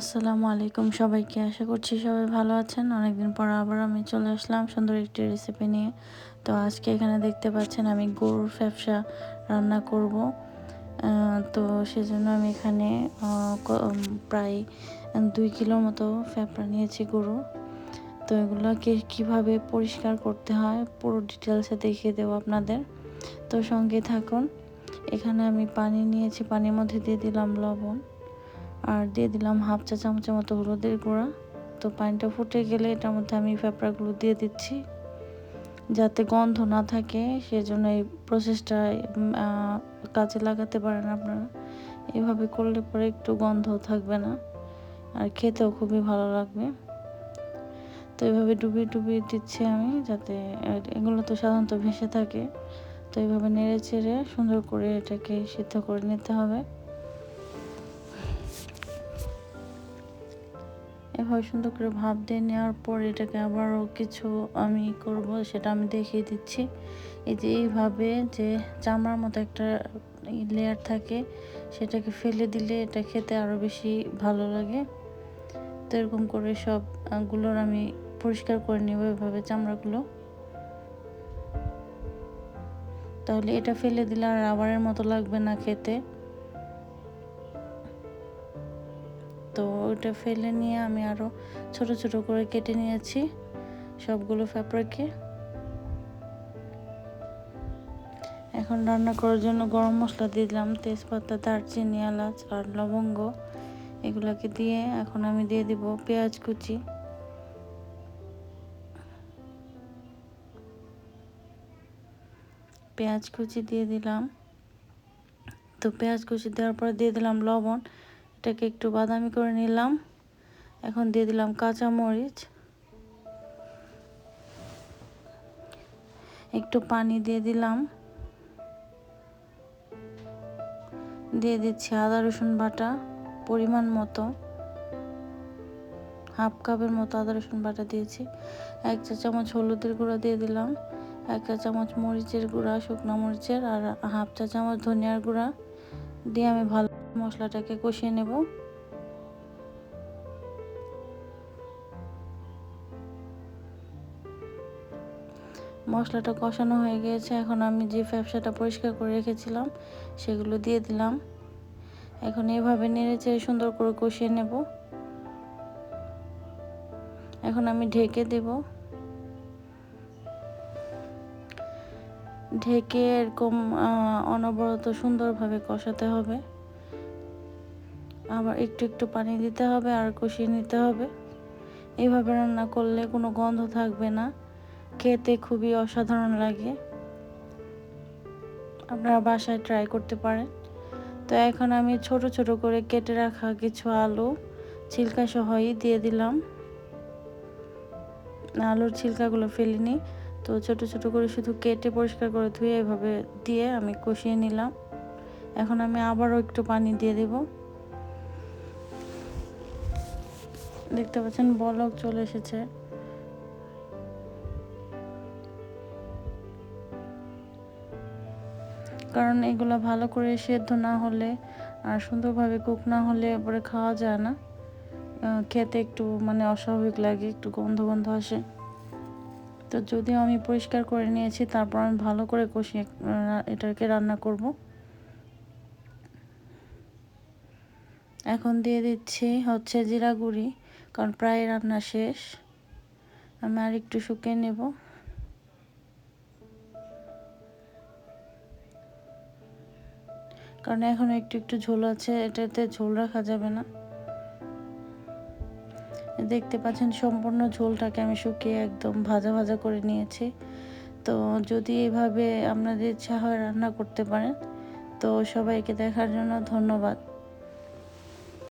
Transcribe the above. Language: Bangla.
আসসালামু আলাইকুম সবাইকে। আশা করছি সবাই ভালো আছেন। অনেকদিন পর আবার আমি চলে আসলাম সুন্দর একটি রেসিপি নিয়ে। তো আজকে এখানে দেখতে পাচ্ছেন আমি গরুর ফ্যাপসা রান্না করব। তো সেজন্য আমি এখানে প্রায় দুই কিলোর মতো ফ্যাপড়া নিয়েছি গরু। তো এগুলোকে কীভাবে পরিষ্কার করতে হয় পুরো ডিটেলসে দেখিয়ে দেবো আপনাদের। তো সঙ্গে থাকুন। এখানে আমি পানি নিয়েছি, পানির মধ্যে দিয়ে দিলাম লবণ। আর দিয়ে দিলাম হাফ চা চামচের মতো হলুদের গুঁড়া। তো পানিটা ফুটে গেলে এটার মধ্যে আমি পেঁপড়াগুলো দিয়ে দিচ্ছি, যাতে গন্ধ না থাকে। সেজন্য এই প্রসেসটা কাজে লাগাতে পারেন আপনারা। এভাবে করলে পরে একটু গন্ধ থাকবে না, আর খেতেও খুবই ভালো লাগবে। তো এভাবে ডুবিয়ে ডুবিয়ে দিচ্ছি আমি, যাতে এগুলো তো সাধারণত ভেসে থাকে। তো এইভাবে নেড়ে চেড়ে সুন্দর করে এটাকে সিদ্ধ করে নিতে হবে। এভাবে সুন্দর করে ভাব দিয়ে নেওয়ার পর এটাকে আবারও কিছু আমি করব, সেটা আমি দেখিয়ে দিচ্ছি। এই যে এইভাবে যে চামড়ার মতো একটা লেয়ার থাকে, সেটাকে ফেলে দিলে এটা খেতে আরও বেশি ভালো লাগে। তো এরকম করে সবগুলোর আমি পরিষ্কার করে নেব এভাবে চামড়াগুলো। তাহলে এটা ফেলে দিলে আর রাবারের মতো লাগবে না খেতে। ওটা ফেলে নিয়ে আমি আরও ছোট ছোট করে কেটে নিয়েছি সবগুলো ফ্যাপড়াকে এখন রান্না করার জন্য গরম মশলা দিলাম, তেজপাতা, দারচিনি, এলাচ আর লবঙ্গ। এগুলোকে দিয়ে এখন আমি দিয়ে দিব পেঁয়াজ কুচি। পেঁয়াজ কুচি দিয়ে দিলাম। তো পেঁয়াজ কুচি দেওয়ার পর দিয়ে দিলাম লবণ। এটাকে একটু বাদামি করে নিলাম। এখন দিয়ে দিলাম কাঁচা মরিচ একটু পানি দিয়ে দিলাম। দিয়ে দিচ্ছি আদা, রসুন বাটা পরিমাণ মতো। হাফ কাপের মতো আদা, রসুন বাটা দিয়েছি। এক চা চামচ হলুদের গুঁড়া দিয়ে দিলাম। এক চা চামচ মরিচের গুঁড়া, শুকনো মরিচের, আর হাফ চা চামচ ধনিয়ার গুঁড়া। দিয়ে আমি ভালো মশলাটাকে কষিয়ে নেব। মশলাটা কষানো হয়ে গিয়েছে, এখন আমি যে ব্যবসাটা পরিষ্কার করে রেখেছিলাম সেগুলো দিয়ে দিলাম। এখন এভাবে নেড়ে চেড়ে সুন্দর করে কষিয়ে নেব। এখন আমি ঢেকে দেব। ঢেকে এরকম অনবরত সুন্দরভাবে কষাতে হবে। আবার একটু একটু পানি দিতে হবে আর কষিয়ে নিতে হবে। এইভাবে রান্না করলে কোনো গন্ধ থাকবে না। খেতে খুবই অসাধারণ লাগে। আপনারা বাসায় ট্রাই করতে পারেন। তো এখন আমি ছোট ছোট করে কেটে রাখা কিছু আলু, ছিলকা সহই দিয়ে দিলাম। আলুর ছিলকাগুলো ফেলিনি তো ছোট ছোট করে শুধু কেটে পরিষ্কার করে ধুয়ে এভাবে দিয়ে আমি কষিয়ে নিলাম। এখন আমি আবারও একটু পানি দিয়ে দেব। দেখতে পাচ্ছেন, বলক চলে এসেছে। কারণ এগুলো ভালো করে সেদ্ধ না হলে আর সুন্দরভাবে কুক না হলে পরে খাওয়া যায় না। খেতে একটু মানে অস্বাভাবিক লাগে, একটু গন্ধ গন্ধ আসে। তো যদিও আমি পরিষ্কার করে নিয়েছি, তারপর আমি ভালো করে কষিয়ে এটাকে রান্না করব। এখন দিয়ে দিচ্ছি হচ্ছে জিরা গুঁড়ি। কারণ প্রায় রান্না শেষ। আমি আর একটু শুকিয়ে নেব। কারণ এখন একটু একটু ঝোল আছে, এটাতে ঝোল রাখা যাবে না। দেখতে পাচ্ছেন সম্পূর্ণ ঝোলটাকে আমি শুকিয়ে একদম ভাজা ভাজা করে নিয়েছি। তো যদি এভাবে আপনাদের ইচ্ছা হয় রান্না করতে পারেন, তো সবাইকে দেখার জন্য ধন্যবাদ।